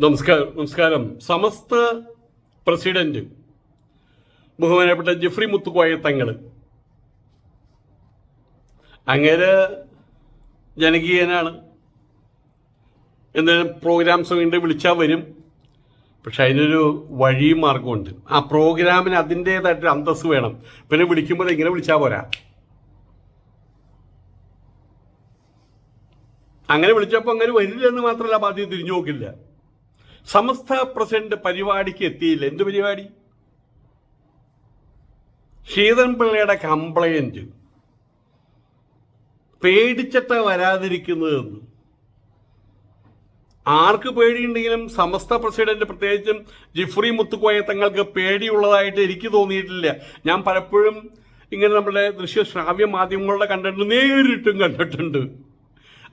നമസ്കാരം നമസ്കാരം. സമസ്ത പ്രസിഡന്റ് ബഹുമാനപ്പെട്ട ജെഫ്രി മുത്തുക്കോയ തങ്ങൾ അങ്ങേര് ജനകീയനാണ്. എന്തെങ്കിലും പ്രോഗ്രാംസ് വേണ്ടി വിളിച്ചാൽ വരും. പക്ഷെ അതിനൊരു വഴിയും മാർഗമുണ്ട് ആ പ്രോഗ്രാമിന് അതിന്റേതായിട്ടൊരു അന്തസ് വേണം. പിന്നെ വിളിക്കുമ്പോൾ ഇങ്ങനെ വിളിച്ചാൽ പോരാ. അങ്ങനെ വിളിച്ചപ്പോൾ അങ്ങനെ വരില്ലെന്ന് മാത്രമല്ല ബാധ്യത തിരിഞ്ഞു നോക്കില്ല. സമസ്ത പ്രസിഡന്റ് പരിപാടിക്ക് എത്തിയില്ല. എന്ത് പരിപാടി? ശ്രീധരൻപിള്ളയുടെ കംപ്ലൈന്റ് പേടിച്ചിട്ട വരാതിരിക്കുന്നതെന്ന് ആർക്ക് പേടിയുണ്ടെങ്കിലും സമസ്ത പ്രസിഡന്റ് പ്രത്യേകിച്ചും ജിഫ്രി മുത്തുക്കോയ തങ്ങൾക്ക് പേടിയുള്ളതായിട്ട് എനിക്ക് തോന്നിയിട്ടില്ല. ഞാൻ പലപ്പോഴും ഇങ്ങനെ നമ്മുടെ ദൃശ്യ ശ്രാവ്യ മാധ്യമങ്ങളുടെ കണ്ടിട്ടുണ്ട് നേരിട്ടും കണ്ടിട്ടുണ്ട്.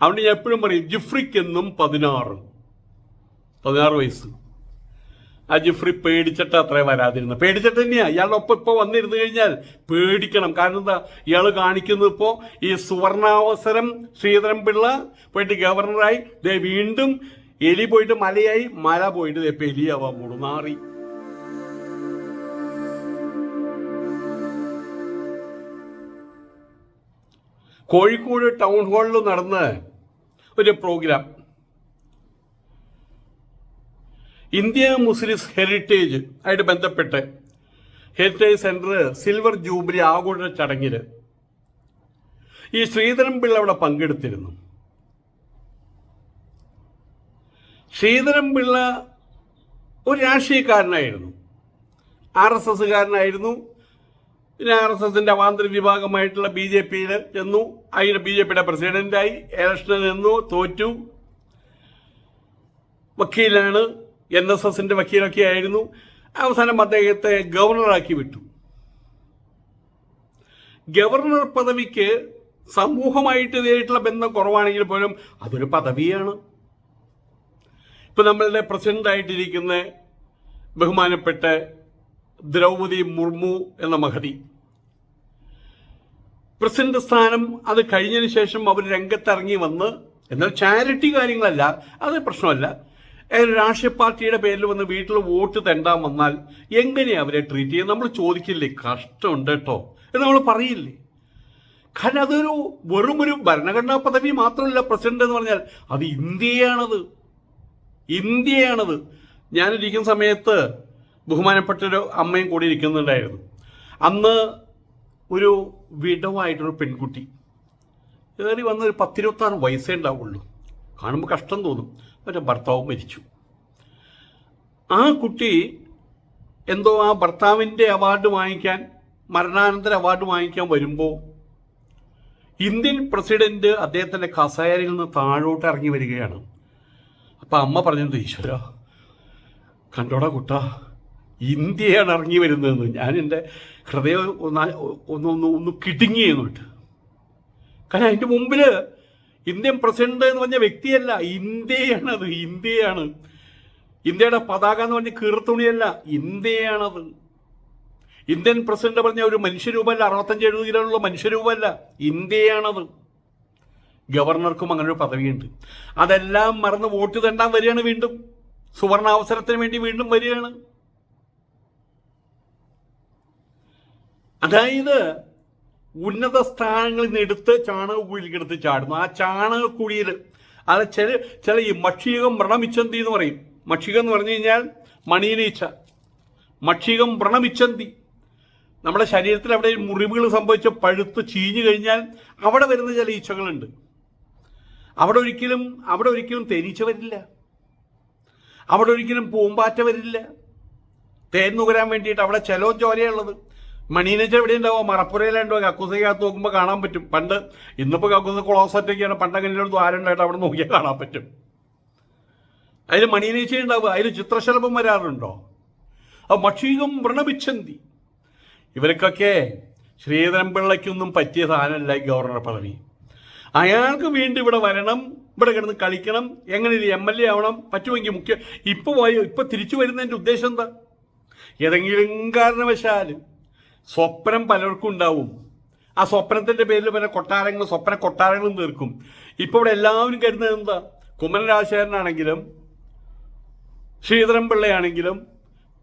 അതുകൊണ്ട് ഞാൻ എപ്പോഴും പറയും ജിഫ്രിക്കെന്നും പതിനാറ്. പതിനാറ് വയസ്സ്. ആ ജിഫ്രി പേടിച്ചിട്ട് അത്രേ വരാതിരുന്നു. പേടിച്ചിട്ട് തന്നെയാ. ഇയാളുടെ ഒപ്പം ഇപ്പോൾ വന്നിരുന്നു കഴിഞ്ഞാൽ പേടിക്കണം. കാരണം എന്താ? ഇയാൾ കാണിക്കുന്നത് ഇപ്പോ ഈ സുവർണാവസരം ശ്രീധരൻ പിള്ള പോയിട്ട് ഗവർണറായി. ദേ വീണ്ടും എലി പോയിട്ട് മലയായി. മല പോയിട്ട് ദേ ഇപ്പൊ എലിയാവാൻ പോണു. നാറി. കോഴിക്കോട് ടൗൺ ഹാളിൽ നടന്ന ഒരു പ്രോഗ്രാം. ഇന്ത്യ മുസ്ലിംസ് ഹെറിറ്റേജ് ആയിട്ട് ബന്ധപ്പെട്ട് ഹെറിറ്റേജ് സെന്റർ സിൽവർ ജൂബിലി ആഘോഷ ചടങ്ങിൽ ഈ ശ്രീധരൻ പിള്ള അവിടെ പങ്കെടുത്തിരുന്നു. ശ്രീധരൻ പിള്ള ഒരു രാഷ്ട്രീയക്കാരനായിരുന്നു. R S എസ്സുകാരനായിരുന്നു. പിന്നെ ആർ എസ് എസിന്റെ അവാന്തര വിഭാഗമായിട്ടുള്ള ബി ജെ പിയിൽ ചെന്നു. അതിന് ബി ജെ പിയുടെ പ്രസിഡന്റായി ഇലക്ഷനിൽ നിന്നു തോറ്റു. വക്കീലാണ്. എൻ എസ് എസിന്റെ വക്കീലൊക്കെ ആയിരുന്നു. അവസാനം അദ്ദേഹത്തെ ഗവർണറാക്കി വിട്ടു. ഗവർണർ പദവിക്ക് സമൂഹമായിട്ട് നേരിട്ടുള്ള ബന്ധം കുറവാണെങ്കിൽ പോലും അതൊരു പദവിയാണ്. ഇപ്പൊ നമ്മളുടെ പ്രസിഡന്റ് ആയിട്ടിരിക്കുന്ന ബഹുമാനപ്പെട്ട ദ്രൗപതി മുർമു എന്ന മഹതി. പ്രസിഡന്റ് സ്ഥാനം അത് കഴിഞ്ഞതിന് ശേഷം അവർ രംഗത്തിറങ്ങി വന്ന് എന്നാൽ ചാരിറ്റി കാര്യങ്ങളല്ല അത് പ്രശ്നമല്ല. രാഷ്ട്രീയ പാർട്ടിയുടെ പേരിൽ വന്ന് വീട്ടിൽ വോട്ട് തെണ്ടാൻ വന്നാൽ എങ്ങനെയാ അവരെ ട്രീറ്റ് ചെയ്യുക നമ്മൾ ചോദിക്കില്ലേ? കഷ്ടമുണ്ട് കേട്ടോ. എന്ന് നമ്മൾ പറയില്ലേ? കാരണം അതൊരു വെറും ഒരു ഭരണഘടനാ പദവി മാത്രമല്ല പ്രസിഡന്റ് എന്ന് പറഞ്ഞാൽ. അത് ഇന്ത്യയാണത്. ഇന്ത്യയാണത്. ഞാനിരിക്കുന്ന സമയത്ത് ബഹുമാനപ്പെട്ടൊരു അമ്മയും കൂടി ഇരിക്കുന്നുണ്ടായിരുന്നു. അന്ന് ഒരു വിടവായിട്ടൊരു പെൺകുട്ടി. കയറി വന്ന ഒരു പത്തിരുപത്താറ് വയസ്സേ ഉണ്ടാവുള്ളൂ. കാണുമ്പോൾ കഷ്ടം തോന്നും. പക്ഷെ ഭർത്താവ് മരിച്ചു. ആ കുട്ടി എന്തോ ആ ഭർത്താവിന്റെ അവാർഡ് വാങ്ങിക്കാൻ മരണാനന്തര അവാർഡ് വാങ്ങിക്കാൻ വരുമ്പോൾ ഇന്ത്യൻ പ്രസിഡന്റ് അദ്ദേഹത്തിന്റെ കസേരയിൽ നിന്ന് താഴോട്ട് ഇറങ്ങി വരികയാണ്. അപ്പം അമ്മ പറഞ്ഞത് ഈശ്വര കണ്ടോടാ കുട്ട ഇന്ത്യയാണ് ഇറങ്ങി വരുന്നതെന്ന്. ഞാൻ എന്റെ ഹൃദയം ഒന്ന് ഒന്ന് ഒന്ന് കിടുങ്ങി കാരണം അതിന്റെ മുമ്പിൽ ഇന്ത്യൻ പ്രസിഡന്റ് എന്ന് പറഞ്ഞ വ്യക്തിയല്ല. ഇന്ത്യയാണത്. ഇന്ത്യയാണ്. ഇന്ത്യയുടെ പതാക എന്ന് പറഞ്ഞ കീർത്തുണിയല്ല. ഇന്ത്യയാണത്. ഇന്ത്യൻ പ്രസിഡന്റ് പറഞ്ഞ ഒരു മനുഷ്യരൂപമല്ല. അറുപത്തഞ്ച് എഴുപത് കിലോയുള്ള മനുഷ്യരൂപമല്ല. ഇന്ത്യയാണത്. ഗവർണർക്കും അങ്ങനെ ഒരു പദവിയുണ്ട്. അതെല്ലാം മറന്ന് വോട്ട് തണ്ടാൻ വരികയാണ് വീണ്ടും. സുവർണാവസരത്തിന് വേണ്ടി വീണ്ടും വരികയാണ്. അതായത് ഉന്നത സ്ഥാനങ്ങളിൽ നിന്ന് എടുത്ത് ചാണകക്കുഴിയിലേക്ക് എടുത്ത് ചാടുന്നു. ആ ചാണകക്കുഴിയിൽ അത് ചില ചില ഈ മക്ഷികം വ്രണമിച്ചന്തി എന്ന് പറയും. മക്ഷികം എന്ന് പറഞ്ഞു കഴിഞ്ഞാൽ മണിയിലീച്ച മക്ഷികം വ്രണമിച്ചന്തി. നമ്മുടെ ശരീരത്തിൽ അവിടെ മുറിവുകൾ സംഭവിച്ച് പഴുത്ത് ചീഞ്ഞു കഴിഞ്ഞാൽ അവിടെ വരുന്ന ചില ഈച്ചകളുണ്ട്. അവിടെ ഒരിക്കലും അവിടെ ഒരിക്കലും തേനീച്ച വരില്ല. അവിടെ ഒരിക്കലും പൂമ്പാറ്റ വരില്ല. തേൻ നുകരാൻ വേണ്ടിയിട്ട് അവിടെ ചെലോ ചോരയുള്ളത് മണീനച്ച എവിടെ ഉണ്ടാവുക മറപ്പുരയിലുണ്ടോ? കക്കൂസയ്ക്കകത്ത് നോക്കുമ്പോൾ കാണാൻ പറ്റും. പണ്ട് ഇന്നിപ്പോൾ കക്കൂസ ക്ലോസറ്റൊക്കെയാണ് പണ്ട് അങ്ങനെ ഒരു ദ്വാരം ഉണ്ടായിട്ട് അവിടെ നോക്കിയാൽ കാണാൻ പറ്റും. അതിൽ മണീനേച്ചേ ഉണ്ടാവുക. അതിൽ ചിത്രശലഭം വരാറുണ്ടോ? ആ മക്ഷീകം വ്രണപിച്ചന്തി ഇവർക്കൊക്കെ ശ്രീധരൻപിള്ളയ്ക്കൊന്നും പറ്റിയ സാധനമല്ല ഗവർണർ പദവി. അയാൾക്ക് വീണ്ടും ഇവിടെ വരണം ഇവിടെ കിടന്ന് കളിക്കണം എങ്ങനെ എം എൽ എ ആവണം പറ്റുമെങ്കിൽ മുഖ്യ ഇപ്പൊ പോയോ? ഇപ്പൊ തിരിച്ചു വരുന്നതിന്റെ ഉദ്ദേശം എന്താ? ഏതെങ്കിലും കാരണവശാൽ സ്വപ്നം പലർക്കും ഉണ്ടാവും. ആ സ്വപ്നത്തിന്റെ പേരിൽ പല കൊട്ടാരങ്ങൾ സ്വപ്ന കൊട്ടാരങ്ങളും തീർക്കും. ഇപ്പൊ ഇവിടെ എല്ലാവരും കരുതുന്നത് എന്താ? കുമരരാശേരനാണെങ്കിലും രാജശേഖരനാണെങ്കിലും ശ്രീധരൻപിള്ളയാണെങ്കിലും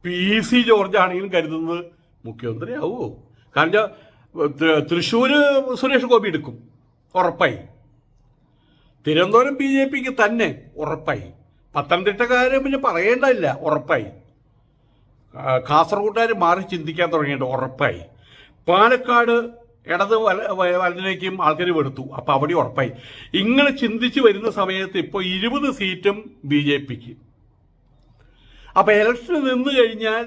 പി സി ജോർജ് ആണെങ്കിലും കരുതുന്നത് മുഖ്യമന്ത്രി ആവുമോ കാരണം തൃശ്ശൂര് സുരേഷ് ഗോപി എടുക്കും. ഉറപ്പായി. തിരുവനന്തപുരം ബി ജെ പിക്ക് തന്നെ ഉറപ്പായി. പത്തനംതിട്ടക്കാര് പിന്നെ പറയേണ്ടതില്ല. ഉറപ്പായി. കാസർഗോഡുകാർ മാറി ചിന്തിക്കാൻ തുടങ്ങിയിട്ട് ഉറപ്പായി. പാലക്കാട് ഇടത് വലതിലേക്കും ആൾക്കാർ വെടുത്തു. അപ്പം അവിടെ ഉറപ്പായി. ഇങ്ങനെ ചിന്തിച്ച് വരുന്ന സമയത്ത് ഇപ്പോൾ ഇരുപത് സീറ്റും ബി ജെ പിക്ക്. അപ്പോൾ ഇലക്ഷൻ നിന്ന് കഴിഞ്ഞാൽ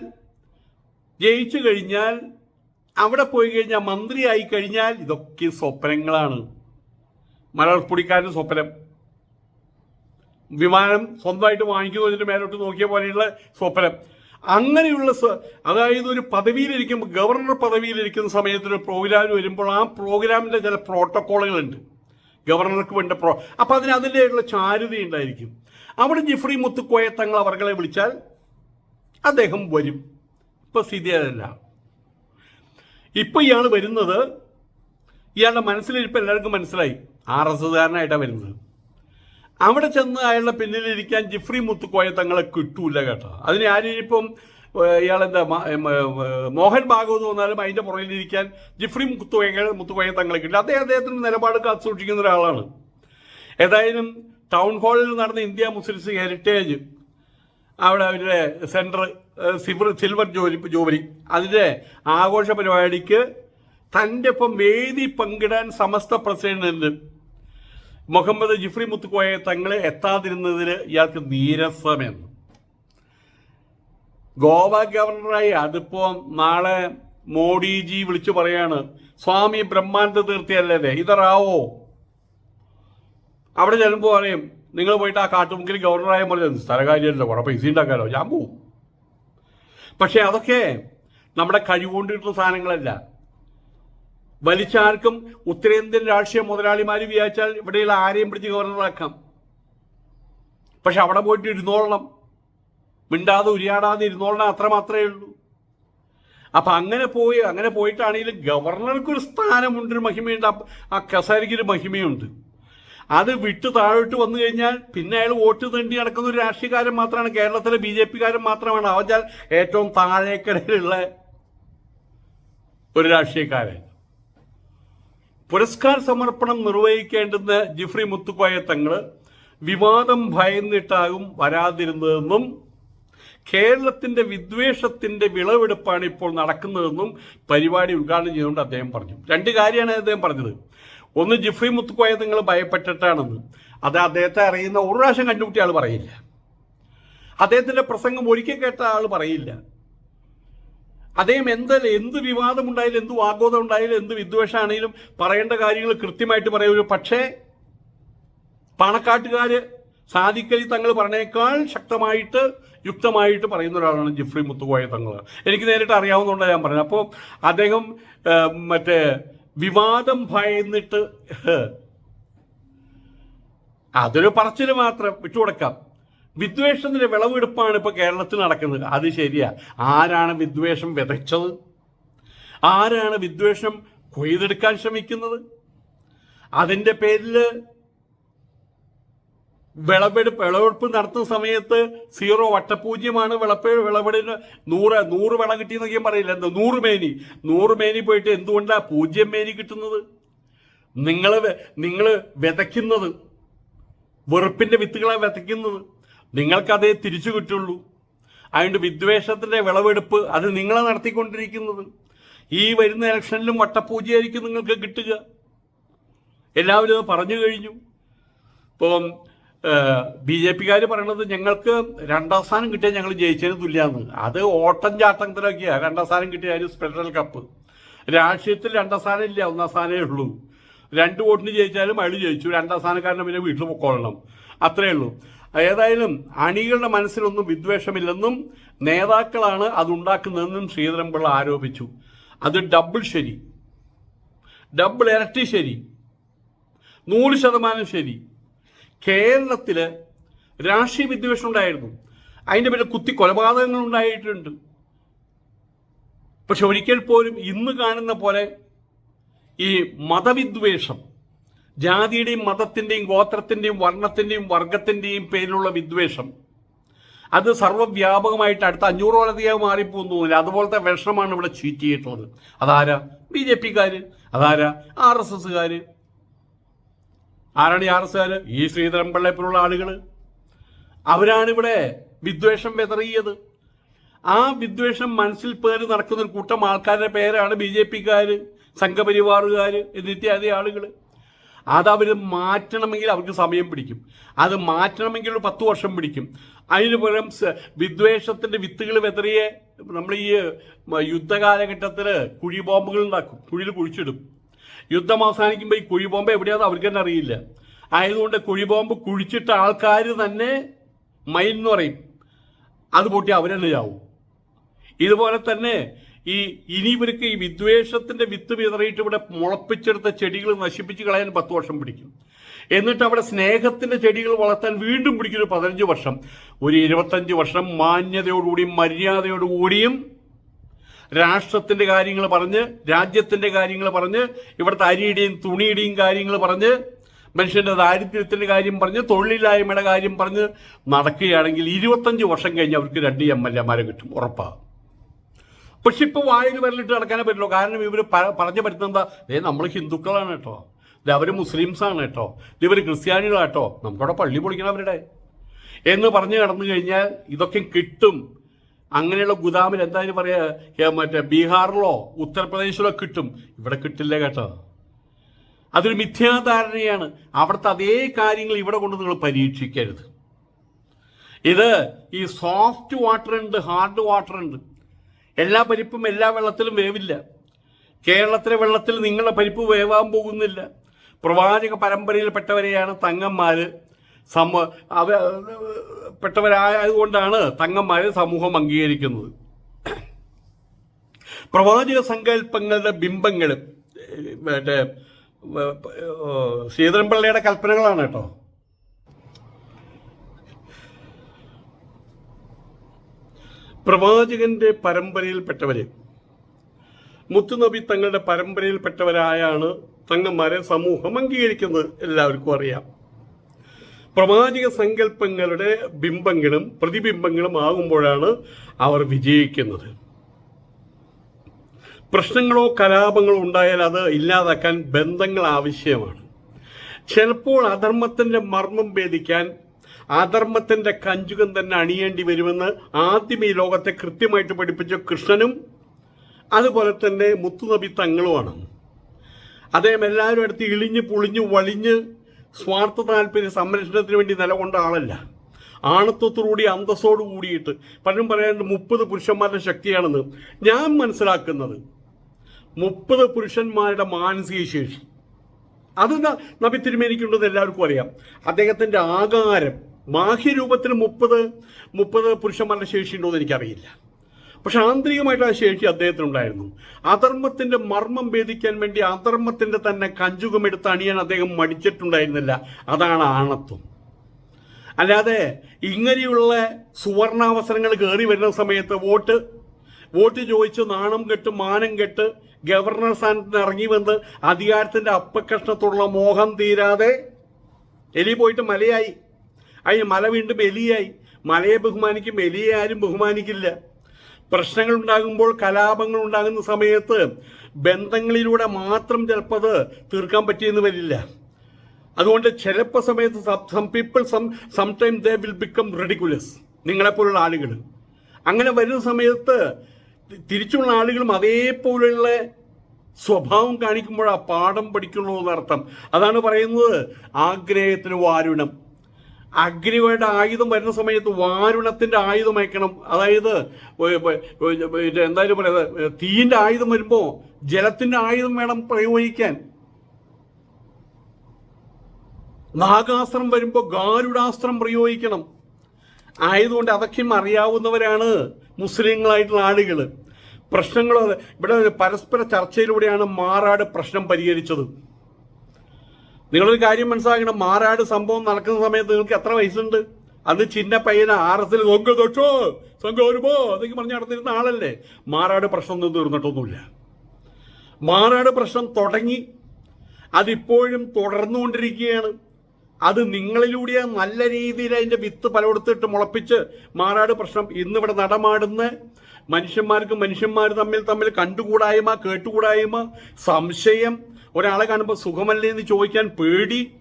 ജയിച്ചു കഴിഞ്ഞാൽ അവിടെ പോയി കഴിഞ്ഞാൽ മന്ത്രിയായി കഴിഞ്ഞാൽ ഇതൊക്കെ സ്വപ്നങ്ങളാണ്. മലർപ്പുടിക്കാരന്റെ സ്വപ്നം. വിമാനം സ്വന്തമായിട്ട് വാങ്ങിക്കുന്നതിന് മേലോട്ട് നോക്കിയ പോലെയുള്ള സ്വപ്നം. അങ്ങനെയുള്ള അതായത് ഒരു പദവിയിലിരിക്കുമ്പോൾ ഗവർണർ പദവിയിലിരിക്കുന്ന സമയത്ത് ഒരു പ്രോഗ്രാം വരുമ്പോൾ ആ പ്രോഗ്രാമിന്റെ ചില പ്രോട്ടോക്കോളുകളുണ്ട്. ഗവർണർക്ക് വേണ്ട പ്രോ അപ്പം അതിന് അതിന്റെയുള്ള ചാരുത ഉണ്ടായിരിക്കും. അവിടെ ജിഫ്രി മുത്തുക്കോയ തങ്ങൾ അവർകളെ വിളിച്ചാൽ അദ്ദേഹം വരും. ഇപ്പം സ്ഥിതി അതല്ല. ഇപ്പം ഇയാൾ വരുന്നത് ഇയാളുടെ മനസ്സിലിരിപ്പ് എല്ലാവർക്കും മനസ്സിലായി. ആർ എസ് കാരനായിട്ടാണ് വരുന്നത്. അവിടെ ചെന്ന് അയാളുടെ പിന്നിലിരിക്കാൻ ജിഫ്രി മുത്തുക്കോയ തങ്ങളെ കിട്ടൂല കേട്ടോ. അതിന് ആരിപ്പം ഇയാളെന്താ മോഹൻ ഭാഗവത് വന്നാലും അതിന്റെ പുറകിലിരിക്കാൻ ജിഫ്രി മുത്തുക്കോയ മുത്തുക്കോയ തങ്ങളെ കിട്ടില്ല അദ്ദേഹം അദ്ദേഹത്തിന്റെ നിലപാട് കാത്തു സൂക്ഷിക്കുന്ന ഒരാളാണ്. ഏതായാലും ടൗൺ ഹാളിൽ നടന്ന ഇന്ത്യ മുസ്ലിംസ് ഹെറിറ്റേജ് അവിടെ അവരുടെ സെൻട്രൽ സിൽവർ സിൽവർ ജോലി ജൂബിലി. അതിന്റെ ആഘോഷ പരിപാടിക്ക് തന്റെ ഒപ്പം വേദി പങ്കിടാൻ സമസ്ത പ്രസിഡന്റ് മുഹമ്മദ് ജിഫ്രി മുത്തുക്കോയെ തങ്ങളെ എത്താതിരുന്നതിൽ ഇയാൾക്ക് നീരസമെന്ന് ഗോവ ഗവർണറായി അതിപ്പോ നാളെ മോഡിജി വിളിച്ചു പറയാണ് സ്വാമി ബ്രഹ്മാനന്ദ തീർത്ഥയല്ലേ ഇതറാവോ? അവിടെ ചെല്ലുമ്പോൾ പറയും നിങ്ങൾ പോയിട്ട് ആ കാട്ടുമുക്കിൽ ഗവർണറായ പോലെ സ്ഥലകാര്യമല്ലോ കുറെ പൈസ ഉണ്ടാക്കാലോ ഞാൻ പോവും. പക്ഷെ അതൊക്കെ നമ്മുടെ കഴിവുകൊണ്ട് കിട്ടുന്ന സാധനങ്ങളല്ല. വലിച്ചാർക്കും ഉത്തരേന്ത്യൻ രാഷ്ട്രീയ മുതലാളിമാർ വിചാരിച്ചാൽ ഇവിടെയുള്ള ആരെയും പിടിച്ച് ഗവർണറാക്കാം പക്ഷെ അവിടെ പോയിട്ട് ഇരുന്നോളണം. മിണ്ടാതെ ഉരിയാടാതെ ഇരുന്നോളണം അത്ര മാത്രമേ ഉള്ളൂ. അപ്പൊ അങ്ങനെ പോയി അങ്ങനെ പോയിട്ടാണെങ്കിലും ഗവർണർക്ക് ഒരു സ്ഥാനമുണ്ട് ഒരു മഹിമയുണ്ട്. ആ- കസാരിക്ക് ഒരു മഹിമയുണ്ട്. അത് വിട്ട് താഴോട്ട് വന്നു കഴിഞ്ഞാൽ പിന്നെ അയാൾ വോട്ട് തേണ്ടി നടക്കുന്ന ഒരു രാഷ്ട്രീയക്കാരൻ മാത്രമാണ്. കേരളത്തിലെ ബി ജെ പിക്കാരൻ മാത്രമാണ്. അവച്ചാൽ ഏറ്റവും താഴേക്കടയിലുള്ള ഒരു രാഷ്ട്രീയക്കാരൻ. പുരസ്കാര സമർപ്പണം നിർവഹിക്കേണ്ടുന്ന ജിഫ്രി മുത്തുക്കോയ തങ്ങൾ വിവാദം ഭയന്നിട്ടാകും വരാതിരുന്നതെന്നും കേരളത്തിന്റെ വിദ്വേഷത്തിന്റെ വിളവെടുപ്പാണ് ഇപ്പോൾ നടക്കുന്നതെന്നും പരിപാടി ഉദ്ഘാടനം ചെയ്തുകൊണ്ട് അദ്ദേഹം പറഞ്ഞു. രണ്ട് കാര്യമാണ് അദ്ദേഹം പറഞ്ഞത്. ഒന്ന് ജിഫ്രി മുത്തുക്കോയ നിങ്ങൾ ഭയപ്പെട്ടിട്ടാണെന്ന്. അത് അദ്ദേഹത്തെ അറിയുന്ന ഒരു പ്രാവശ്യം കണ്ടുപിട്ടിയ ആൾ പറയില്ല. അദ്ദേഹത്തിന്റെ പ്രസംഗം ഒരിക്കൽ കേട്ട ആൾ പറയില്ല. അദ്ദേഹം എന്ത് എന്ത് വിവാദമുണ്ടായാലും എന്ത് വാഗ്വാദം ഉണ്ടായാലും എന്ത് വിദ്വേഷമാണെങ്കിലും പറയേണ്ട കാര്യങ്ങൾ കൃത്യമായിട്ട് പറയൂ പക്ഷേ പാണക്കാട്ടുകാര് സാധിക്കലി തങ്ങൾ പറഞ്ഞേക്കാൾ ശക്തമായിട്ട് യുക്തമായിട്ട് പറയുന്ന ഒരാളാണ് ജിഫ്രി മുത്തുകോയ തങ്ങൾ. എനിക്ക് നേരിട്ട് അറിയാവുന്നതുകൊണ്ടാണ് ഞാൻ പറഞ്ഞത്. അപ്പോൾ അദ്ദേഹം മറ്റേ വിവാദം ഭയന്നിട്ട് അതൊരു പറച്ചിൽ മാത്രം വിട്ടുകൊടുക്കാം. വിദ്വേഷത്തിന്റെ വിളവെടുപ്പാണ് ഇപ്പൊ കേരളത്തിൽ നടക്കുന്നത്. അത് ശരിയാ. ആരാണ് വിദ്വേഷം വിതച്ചത്? ആരാണ് വിദ്വേഷം കൊയ്തെടുക്കാൻ ശ്രമിക്കുന്നത്? അതിന്റെ പേരിൽ വിളവെടുപ്പ് വിളവെടുപ്പ് നടത്തുന്ന സമയത്ത് സീറോ വട്ടപൂജ്യമാണ് വിളപ്പ് വിളവെടുപ്പ് നൂറ് നൂറ് വിള കിട്ടിയെന്നൊക്കെയും പറയില്ല. എന്താ നൂറ് മേനി. നൂറ് മേനി പോയിട്ട് എന്തുകൊണ്ടാ പൂജ്യം മേനി കിട്ടുന്നത്? നിങ്ങൾ നിങ്ങൾ വിതയ്ക്കുന്നത് വെറുപ്പിന്റെ വിത്തുകളാണ് വിതയ്ക്കുന്നത്. നിങ്ങൾക്കതേ തിരിച്ചു കിട്ടുള്ളൂ. അതുകൊണ്ട് വിദ്വേഷത്തിന്റെ വിളവെടുപ്പ് അത് നിങ്ങളെ നടത്തിക്കൊണ്ടിരിക്കുന്നത്. ഈ വരുന്ന ഇലക്ഷനിലും വട്ടപ്പൂജയായിരിക്കും നിങ്ങൾക്ക് കിട്ടുക. എല്ലാവരും അത് പറഞ്ഞു കഴിഞ്ഞു. ഇപ്പം ബി ജെ പിക്കാർ പറയണത് ഞങ്ങൾക്ക് രണ്ടാം സ്ഥാനം കിട്ടിയാൽ ഞങ്ങൾ ജയിച്ചതിന് തുല്യാന്ന് അത് ഓട്ടം ചാട്ടത്തിലൊക്കെയാണ് രണ്ടാം സ്ഥാനം കിട്ടിയ സ്പെഷ്യൽ കപ്പ്. രാഷ്ട്രീയത്തിൽ രണ്ടാം സ്ഥാനം ഇല്ല. ഒന്നാം സ്ഥാനമേ ഉള്ളൂ. രണ്ട് വോട്ടിന് ജയിച്ചാലും അയാൾ ജയിച്ചു. രണ്ടാം സ്ഥാനക്കാരനെ പിന്നെ വീട്ടിൽ പൊക്കോളണം. അത്രയേ ഉള്ളൂ. ഏതായാലും അണികളുടെ മനസ്സിലൊന്നും വിദ്വേഷമില്ലെന്നും നേതാക്കളാണ് അതുണ്ടാക്കുന്നതെന്നും ശ്രീധരൻപിള്ള ആരോപിച്ചു. അത് ഡബിൾ ശരി. ഡബിൾ ഇരട്ടി ശരി. നൂറ് ശതമാനം ശരി. കേരളത്തിൽ രാഷ്ട്രീയ വിദ്വേഷം ഉണ്ടായിരുന്നു. അതിന്റെ പേരിൽ കുത്തി കൊലപാതകങ്ങൾ ഉണ്ടായിട്ടുണ്ട്. പക്ഷെ ഒരിക്കൽ പോലും ഇന്ന് കാണുന്ന പോലെ ഈ മതവിദ്വേഷം ജാതിയുടെയും മതത്തിന്റെയും ഗോത്രത്തിന്റെയും വർണത്തിന്റെയും വർഗത്തിന്റെയും പേരിലുള്ള വിദ്വേഷം. അത് സർവവ്യാപകമായിട്ട് അടുത്ത അഞ്ഞൂറോളധികം മാറിപ്പോകുന്നു തോന്നില്ല അതുപോലത്തെ വിഷമാണ് ഇവിടെ ചീറ്റ് ചെയ്തിട്ടുള്ളത്. അതാരാ? ബി ജെ പിക്കാര്. അതാരാ? ആർ എസ് എസ്സുകാര്. ആരാണ് ഈ ആർ എസ് കാര് ഈ ശ്രീധരൻപിള്ളയെ പോലുള്ള ആളുകൾ അവരാണ് ഇവിടെ വിദ്വേഷം വിതറിയത്. ആ വിദ്വേഷം മനസ്സിൽ പേര് നടക്കുന്ന ഒരു കൂട്ടം ആൾക്കാരുടെ പേരാണ് ബി ജെ പിക്കാര് സംഘപരിവാറുകാര് എന്നിത്യാദി ആളുകൾ അതവർ മാറ്റണമെങ്കിൽ അവർക്ക് സമയം പിടിക്കും. അത് മാറ്റണമെങ്കിൽ ഒരു പത്ത് വർഷം പിടിക്കും. അതിന് പകരം വിദ്വേഷത്തിന്റെ വിത്തുകൾ വെതറിയെ നമ്മൾ ഈ യുദ്ധകാലഘട്ടത്തിൽ കുഴി ബോംബുകൾ ഉണ്ടാക്കും. കുഴിയിൽ കുഴിച്ചിടും. യുദ്ധം അവസാനിക്കുമ്പോൾ ഈ കുഴി ബോംബ് എവിടെയാണെന്ന് അവർക്ക് തന്നെ അറിയില്ല. ആയതുകൊണ്ട് കുഴി ബോംബ് കുഴിച്ചിട്ട ആൾക്കാർ തന്നെ മൈൻ എന്ന് പറയും. അത് പൊട്ടി അവരെന്നെ ചാവും. ഇതുപോലെ തന്നെ ഈ ഇനി ഇവർക്ക് ഈ വിദ്വേഷത്തിന്റെ വിത്ത് വിതറിയിട്ട് ഇവിടെ മുളപ്പിച്ചെടുത്ത ചെടികൾ നശിപ്പിച്ച് കളയാൻ പത്ത് വർഷം പിടിക്കും. എന്നിട്ട് അവിടെ സ്നേഹത്തിന്റെ ചെടികൾ വളർത്താൻ വീണ്ടും പിടിക്കും ഒരു പതിനഞ്ച് വർഷം. ഒരു ഇരുപത്തഞ്ച് വർഷം മാന്യതയോടുകൂടിയും മര്യാദയോടുകൂടിയും രാഷ്ട്രത്തിന്റെ കാര്യങ്ങൾ പറഞ്ഞ് രാജ്യത്തിന്റെ കാര്യങ്ങൾ പറഞ്ഞ് ഇവിടുത്തെ അരിയുടെയും തുണിയുടെയും കാര്യങ്ങൾ പറഞ്ഞ് മനുഷ്യന്റെ ദാരിദ്ര്യത്തിന്റെ കാര്യം പറഞ്ഞ് തൊഴിലില്ലായ്മയുടെ കാര്യം പറഞ്ഞ് നടക്കുകയാണെങ്കിൽ ഇരുപത്തഞ്ച് വർഷം കഴിഞ്ഞ് അവർക്ക് രണ്ട് എം എൽ എമാരെ കിട്ടും ഉറപ്പാണ് പക്ഷെ ഇപ്പൊ വായിൽ വരലിട്ട് നടക്കാനേ പറ്റുള്ളൂ. കാരണം ഇവർ പറഞ്ഞു പറ്റുന്നത് എന്താ? ഏ നമ്മൾ ഹിന്ദുക്കളാണ് കേട്ടോ. ഇത് മുസ്ലിംസ് ആണ് കേട്ടോ. ഇത് ഇവർ ക്രിസ്ത്യാനികളാട്ടോ നമുക്കവിടെ പള്ളി പൊളിക്കണം അവരുടെ. എന്ന് പറഞ്ഞു കടന്നു കഴിഞ്ഞാൽ ഇതൊക്കെ കിട്ടും. അങ്ങനെയുള്ള ഗുദാമിൽ എന്തായാലും പറയുക മറ്റേ ബീഹാറിലോ ഉത്തർപ്രദേശിലോ കിട്ടും. ഇവിടെ കിട്ടില്ല കേട്ടോ. അതൊരു മിഥ്യാധാരണയാണ്. അവിടുത്തെ അതേ കാര്യങ്ങൾ ഇവിടെ കൊണ്ട് നിങ്ങൾ പരീക്ഷിക്കരുത്. ഇത് ഈ സോഫ്റ്റ് വാട്ടർ ഉണ്ട് ഹാർഡ് വാട്ടർ ഉണ്ട്. എല്ലാ പരിപ്പും എല്ലാ വെള്ളത്തിലും വേവില്ല. കേരളത്തിലെ വെള്ളത്തിൽ നിങ്ങളുടെ പരിപ്പ് വേവാൻ പോകുന്നില്ല. പ്രവാചക പരമ്പരയിൽപ്പെട്ടവരെയാണ് തങ്ങന്മാർ സമ അവ പെട്ടവരായതുകൊണ്ടാണ് തങ്ങന്മാരെ സമൂഹം അംഗീകരിക്കുന്നത്. പ്രവാചക സങ്കല്പങ്ങളുടെ ബിംബങ്ങൾ മറ്റേ ശ്രീധരൻപിള്ളയുടെ കൽപ്പനകളാണ് കേട്ടോ. പ്രവാചകന്റെ പരമ്പരയിൽപ്പെട്ടവരെ. മുത്തുനബി തങ്ങളുടെ പരമ്പരയിൽപ്പെട്ടവരായാണ് തങ്ങന്മാരെ സമൂഹം അംഗീകരിക്കുന്നത് എല്ലാവർക്കും അറിയാം. പ്രവാചക സങ്കല്പങ്ങളുടെ ബിംബങ്ങളും പ്രതിബിംബങ്ങളും ആകുമ്പോഴാണ് അവർ വിജയിക്കുന്നത്. പ്രശ്നങ്ങളോ കലാപങ്ങളോ ഉണ്ടായാൽ അത് ഇല്ലാതാക്കാൻ ബന്ധങ്ങൾ ആവശ്യമാണ്. ചിലപ്പോൾ അധർമ്മത്തിന്റെ മർമ്മം ഭേദിക്കാൻ അധർമ്മത്തിന്റെ കഞ്ചുകം തന്നെ അണിയേണ്ടി വരുമെന്ന് ആദ്യം ഈ ലോകത്തെ കൃത്യമായിട്ട് പഠിപ്പിച്ച കൃഷ്ണനും അതുപോലെ തന്നെ മുത്തുനബി തങ്ങളുമാണ്. അദ്ദേഹം എല്ലാവരും അടുത്ത് ഇളിഞ്ഞ് പുളിഞ്ഞ് വളിഞ്ഞ് സ്വാർത്ഥ താല്പര്യ സംരക്ഷണത്തിന് വേണ്ടി നിലകൊണ്ട ആളല്ല. ആണത്വത്തോടുകൂടി അന്തസ്സോട് കൂടിയിട്ട് പലരും പറയാറുണ്ട് മുപ്പത് പുരുഷന്മാരുടെ ശക്തിയാണെന്ന്. ഞാൻ മനസ്സിലാക്കുന്നത് മുപ്പത് പുരുഷന്മാരുടെ മാനസിക ശേഷി. അത് നബി തിരുമേനിക്കുണ്ടെന്ന് എല്ലാവർക്കും അറിയാം. അദ്ദേഹത്തിന്റെ ആകാരം ബാഹ്യരൂപത്തിന് മുപ്പത് മുപ്പത് പുരുഷന്മാരുടെ ശേഷി ഉണ്ടോ എന്ന് എനിക്കറിയില്ല. പക്ഷെ ആന്തരികമായിട്ട് ആ ശേഷി അദ്ദേഹത്തിനുണ്ടായിരുന്നു. അധർമ്മത്തിന്റെ മർമ്മം ഭേദിക്കാൻ വേണ്ടി അധർമ്മത്തിന്റെ തന്നെ കഞ്ചുകം എടുത്ത് അണിയാൻ അദ്ദേഹം മടിച്ചിട്ടുണ്ടായിരുന്നില്ല. അതാണ് ആണത്വം. അല്ലാതെ ഇങ്ങനെയുള്ള സുവർണാവസരങ്ങൾ കയറി വരുന്ന സമയത്ത് വോട്ട് വോട്ട് ചോദിച്ച് നാണം കെട്ട് മാനം കെട്ട് ഗവർണർ സ്ഥാനത്തിന് ഇറങ്ങി വന്ന് അധികാരത്തിന്റെ അപ്പക്കഷ്ണത്തുള്ള മോഹം തീരാതെ എലി പോയിട്ട് മലയായി. അതിന് മല വീണ്ടും എലിയായി. മലയെ ബഹുമാനിക്കും എലിയെ ആരും ബഹുമാനിക്കില്ല. പ്രശ്നങ്ങൾ ഉണ്ടാകുമ്പോൾ കലാപങ്ങൾ ഉണ്ടാകുന്ന സമയത്ത് ബന്ധങ്ങളിലൂടെ മാത്രം ചിലപ്പോൾ അത് തീർക്കാൻ പറ്റിയെന്ന് വരില്ല. അതുകൊണ്ട് ചിലപ്പോൾ സമയത്ത് some people some sometime they will become ridiculous നിങ്ങളെപ്പോലുള്ള ആളുകൾ അങ്ങനെ വരുന്ന സമയത്ത് തിരിച്ചുള്ള ആളുകളും അതേപോലെയുള്ള സ്വഭാവം കാണിക്കുമ്പോൾ ആ പാഠം പഠിക്കണമെന്നർത്ഥം അതാണ് പറയുന്നത് ആഗ്രഹത്തിന് വാരുണം. അഗ്നിയുടെ ആയുധം വരുന്ന സമയത്ത് വാരുണത്തിന്റെ ആയുധം അയക്കണം. അതായത് എന്തായാലും പറയുന്നത് തീയിന്റെ ആയുധം വരുമ്പോ ജലത്തിന്റെ ആയുധം വേണം പ്രയോഗിക്കാൻ. നാഗാസ്ത്രം വരുമ്പോൾ ഗാരുഡാസ്ത്രം പ്രയോഗിക്കണം. ആയതുകൊണ്ട് അതൊക്കെയും അറിയാവുന്നവരാണ് മുസ്ലിങ്ങളായിട്ടുള്ള ആളുകൾ പ്രശ്നങ്ങൾ ഇവിടെ പരസ്പര ചർച്ചയിലൂടെയാണ് മാറാട് പ്രശ്നം പരിഹരിച്ചത്. നിങ്ങളൊരു കാര്യം മനസ്സിലാക്കണം. മാറാട് സംഭവം നടക്കുന്ന സമയത്ത് നിങ്ങൾക്ക് എത്ര വയസ്സുണ്ട്? അന്ന് ചിന്ന പയ്യന ആർ എസിൽ ദോഷോ സംഘം വരുമ്പോ എന്നൊക്കെ പറഞ്ഞ് നടന്നിരുന്ന ആളല്ലേ? മാറാട് പ്രശ്നം ഒന്നും തീർന്നിട്ടൊന്നുമില്ല. മാറാട് പ്രശ്നം തുടങ്ങി. അതിപ്പോഴും തുടർന്നുകൊണ്ടിരിക്കുകയാണ്. അത് നിങ്ങളിലൂടെ നല്ല രീതിയിൽ അതിന്റെ വിത്ത് പലയിടത്തിട്ട് മുളപ്പിച്ച് മാറാട് പ്രശ്നം ഇന്നിവിടെ നടമാടുന്ന. മനുഷ്യന്മാർക്ക് മനുഷ്യന്മാർ തമ്മിൽ തമ്മിൽ കണ്ടുകൂടായ്മ കേട്ടുകൂടായ്മ സംശയം. ഒരാളെ കാണുമ്പോൾ സുഖമല്ലേ എന്ന് ചോദിക്കാൻ പേടി.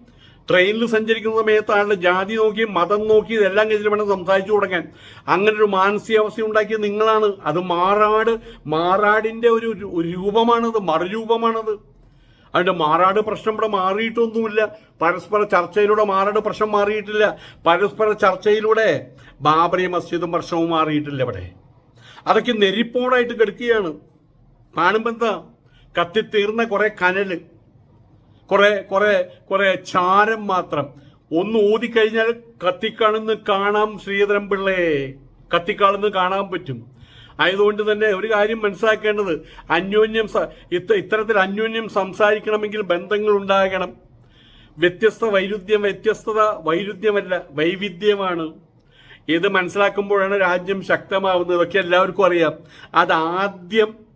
ട്രെയിനിൽ സഞ്ചരിക്കുന്ന സമയത്ത് ആളുടെ ജാതി നോക്കി മതം നോക്കി ഇതെല്ലാം കഴിഞ്ഞിട്ട് വേണം സംസാരിച്ചു തുടങ്ങാൻ. അങ്ങനെ ഒരു മാനസികാവസ്ഥ ഉണ്ടാക്കിയത് നിങ്ങളാണ്. അത് മാറാട് മാറാടിന്റെ ഒരു ഒരു രൂപമാണത് മറുരൂപമാണത്. അതുകൊണ്ട് മാറാട് പ്രശ്നം ഇവിടെ മാറിയിട്ടൊന്നുമില്ല. പരസ്പര ചർച്ചയിലൂടെ മാറാട് പ്രശ്നം മാറിയിട്ടില്ല. പരസ്പര ചർച്ചയിലൂടെ ബാബറി മസ്ജിദും പ്രശ്നവും മാറിയിട്ടില്ല ഇവിടെ. അതൊക്കെ നെരിപ്പോടായിട്ട് കിടക്കുകയാണ്. കാണുമ്പോൾ എന്താ? കത്തിത്തീർന്ന കുറെ കനൽ കുറെ കുറെ കുറെ ചാരം മാത്രം. ഒന്ന് ഊതിക്കഴിഞ്ഞാൽ കത്തിക്കാണെന്ന് കാണാം ശ്രീധരൻ പിള്ളയെ കത്തിക്കാണെന്ന് കാണാൻ പറ്റും. ആയതുകൊണ്ട് തന്നെ ഒരു കാര്യം മനസ്സിലാക്കേണ്ടത് അന്യോന്യം ഇത്തരത്തിൽ അന്യോന്യം സംസാരിക്കണമെങ്കിൽ ബന്ധങ്ങൾ ഉണ്ടാകണം. വ്യത്യസ്ത വൈരുദ്ധ്യം വ്യത്യസ്തത വൈരുദ്ധ്യമല്ല വൈവിധ്യമാണ്. ഇത് മനസ്സിലാക്കുമ്പോഴാണ് രാജ്യം ശക്തമാവുന്നത്. ഇതൊക്കെ എല്ലാവർക്കും അറിയാം. അത് ആദ്യം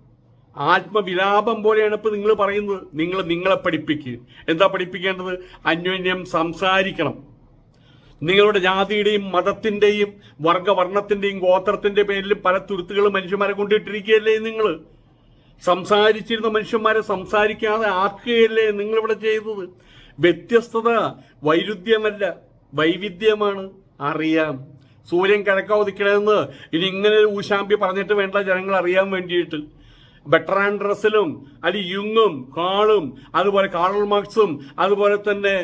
ആത്മവിലാപം പോലെയാണ് ഇപ്പൊ നിങ്ങൾ പറയുന്നത്. നിങ്ങൾ നിങ്ങളെ പഠിപ്പിക്കുക എന്താ പഠിപ്പിക്കേണ്ടത്? അന്യോന്യം സംസാരിക്കണം. നിങ്ങളുടെ ജാതിയുടെയും മതത്തിന്റെയും വർഗവർണത്തിന്റെയും ഗോത്രത്തിന്റെ പേരിൽ പല തുരുത്തുകളും മനുഷ്യന്മാരെ കൊണ്ടിട്ടിരിക്കുകയല്ലേ നിങ്ങൾ സംസാരിച്ചിരുന്ന മനുഷ്യന്മാരെ സംസാരിക്കാതെ ആക്കുകയല്ലേ നിങ്ങളിവിടെ ചെയ്തത്? വ്യത്യസ്തത വൈരുദ്ധ്യമല്ല വൈവിധ്യമാണ്. അറിയാം. സൂര്യൻ കിഴക്കാവതിക്കണമെന്ന് ഇനി ഇങ്ങനെ ഊശാമ്പി പറഞ്ഞിട്ട് വേണ്ട ജനങ്ങൾ അറിയാൻ വേണ്ടിയിട്ട്. ബെട്രാൻ ഡ്രസ്സിലും അലി യുങ്ങും കാളും അതുപോലെ കാറൽ മാർക്സും അതുപോലെ തന്നെ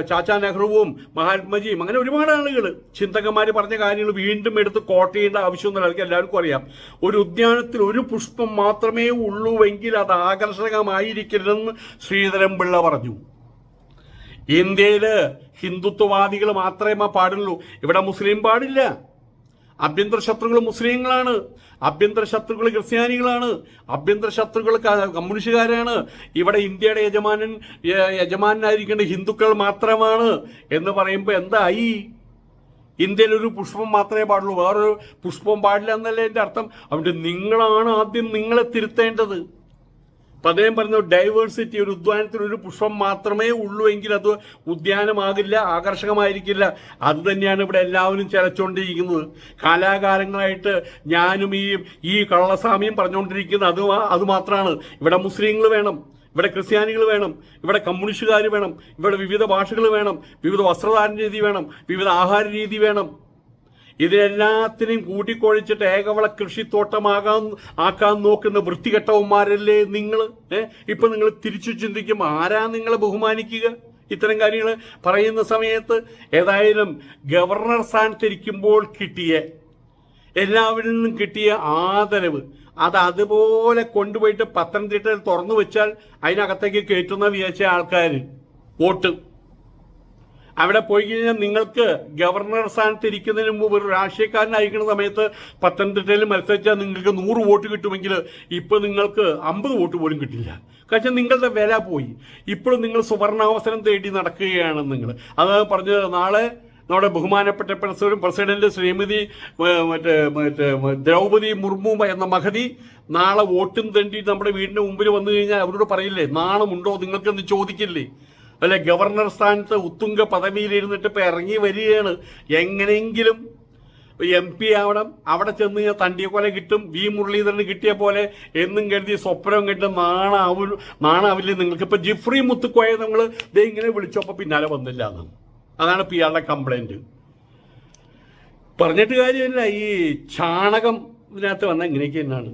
ചാച്ചാ നെഹ്റുവും മഹാത്മജിയും അങ്ങനെ ഒരുപാട് ആളുകൾ ചിന്തകന്മാർ പറഞ്ഞ കാര്യങ്ങൾ വീണ്ടും എടുത്ത് കോട്ട് ചെയ്യേണ്ട ആവശ്യമൊന്നുമില്ല. എനിക്ക് എല്ലാവർക്കും അറിയാം. ഒരു ഉദ്യാനത്തിൽ ഒരു പുഷ്പം മാത്രമേ ഉള്ളൂവെങ്കിൽ അത് ആകർഷകമായിരിക്കരുതെന്ന് ശ്രീധരൻ പിള്ള പറഞ്ഞു. ഇന്ത്യയിൽ ഹിന്ദുത്വവാദികൾ മാത്രമേ പാടുള്ളൂ. ഇവിടെ മുസ്ലിം പാടില്ല. ആഭ്യന്തര ശത്രുക്കൾ മുസ്ലിങ്ങളാണ്. ആഭ്യന്തര ശത്രുക്കൾ ക്രിസ്ത്യാനികളാണ്. ആഭ്യന്തര ശത്രുക്കൾ കമ്മ്യൂണിസ്റ്റുകാരാണ്. ഇവിടെ ഇന്ത്യയുടെ യജമാനൻ യജമാനായിരിക്കേണ്ട ഹിന്ദുക്കൾ മാത്രമാണ് എന്ന് പറയുമ്പോൾ എന്തായി? ഇന്ത്യയിൽ ഒരു പുഷ്പം മാത്രമേ പാടുള്ളൂ. വേറൊരു പുഷ്പം പാടില്ല എന്നല്ലേ എന്റെ അർത്ഥം? അവിടെ നിങ്ങളാണ് ആദ്യം നിങ്ങളെ തിരുത്തേണ്ടത്. അദ്ദേഹം പറഞ്ഞു ഡൈവേഴ്സിറ്റി ഒരു ഉദ്യാനത്തിൽ ഒരു പുഷ്പം മാത്രമേ ഉള്ളൂ എങ്കിൽ അത് ഉദ്യാനമാകില്ല ആകർഷകമായിരിക്കില്ല. അത് തന്നെയാണ് ഇവിടെ എല്ലാവരും ചിലച്ചുകൊണ്ടിരിക്കുന്നത് കാലാകാലങ്ങളായിട്ട് ഞാനും ഈ ഈ കള്ളസ്വാമിയും പറഞ്ഞുകൊണ്ടിരിക്കുന്നത് അത് അത് മാത്രമാണ് ഇവിടെ മുസ്ലിങ്ങൾ വേണം ഇവിടെ ക്രിസ്ത്യാനികൾ വേണം ഇവിടെ കമ്മ്യൂണിസ്റ്റുകാർ വേണം ഇവിടെ വിവിധ ഭാഷകൾ വേണം വിവിധ വസ്ത്രധാരണ രീതി വേണം വിവിധ ആഹാര രീതി വേണം. ഇതിനെല്ലാത്തിനെയും കൂട്ടിക്കൊഴിച്ചിട്ട് ഏകവള കൃഷിത്തോട്ടമാകാൻ ആക്കാൻ നോക്കുന്ന വൃത്തികെട്ടവന്മാരല്ലേ നിങ്ങൾ ഇപ്പൊ നിങ്ങൾ തിരിച്ചു ചിന്തിക്കും ആരാ നിങ്ങളെ ബഹുമാനിക്കുക? ഇത്തരം കാര്യങ്ങൾ പറയുന്ന സമയത്ത് ഏതായാലും ഗവർണർ സ്ഥാനത്തിരിക്കുമ്പോൾ കിട്ടിയ എല്ലാവരിൽ നിന്നും കിട്ടിയ ആദരവ് അത് അതുപോലെ കൊണ്ടുപോയിട്ട് പത്തനംതിട്ടയിൽ തുറന്നു വെച്ചാൽ അതിനകത്തേക്ക് കയറ്റുന്ന വിചാരിച്ച ആൾക്കാർ വോട്ട്. അവിടെ പോയി കഴിഞ്ഞാൽ നിങ്ങൾക്ക് ഗവർണർ സ്ഥാനത്ത് ഇരിക്കുന്നതിന് മുമ്പ് ഒരു രാഷ്ട്രീയക്കാരനായിരിക്കുന്ന സമയത്ത് പത്തനംതിട്ടയിൽ മത്സരിച്ചാൽ നിങ്ങൾക്ക് നൂറ് വോട്ട് കിട്ടുമെങ്കിൽ ഇപ്പോൾ നിങ്ങൾക്ക് അമ്പത് വോട്ട് പോലും കിട്ടില്ല. കാരണം നിങ്ങളുടെ വില പോയി. ഇപ്പോഴും നിങ്ങൾ സുവർണാവസരം തേടി നടക്കുകയാണ് നിങ്ങൾ. അത് പറഞ്ഞത് നാളെ നമ്മുടെ ബഹുമാനപ്പെട്ട പ്രസിഡന്റ് ശ്രീമതി മറ്റേ മറ്റേ ദ്രൗപതി മുർമു എന്ന മഹതി നാളെ വോട്ടും തേണ്ടി നമ്മുടെ വീടിന്റെ മുമ്പിൽ വന്നു കഴിഞ്ഞാൽ അവരോട് പറയില്ലേ നാളെ നാണമുണ്ടോ നിങ്ങൾക്കെന്ന് ചോദിക്കില്ലേ? അല്ലെ ഗവർണർ സ്ഥാനത്ത് ഉത്തുംഗ പദവിയിലിരുന്നിട്ട് ഇപ്പം ഇറങ്ങി വരികയാണ്. എങ്ങനെയെങ്കിലും എം പി ആവണം അവിടെ ചെന്ന് കഴിഞ്ഞാൽ തണ്ടിയക്കൊല കിട്ടും വി മുരളീധരന് കിട്ടിയ പോലെ എന്നും കരുതി സ്വപ്നം കണ്ട് നാണാവു നാണാവില്ലേ നിങ്ങൾക്ക് ഇപ്പം ജിഫ്രി മുത്തുക്കോയെ നമ്മൾ ദേ ഇങ്ങനെ വിളിച്ചപ്പോൾ പിന്നാലെ വന്നില്ല അതാണ് പി ഇയാളുടെ കംപ്ലൈന്റ് പറഞ്ഞിട്ട് കാര്യമില്ല ഈ ചാണകം ഇതിനകത്ത് വന്ന ഇങ്ങനെയൊക്കെ തന്നെയാണ്.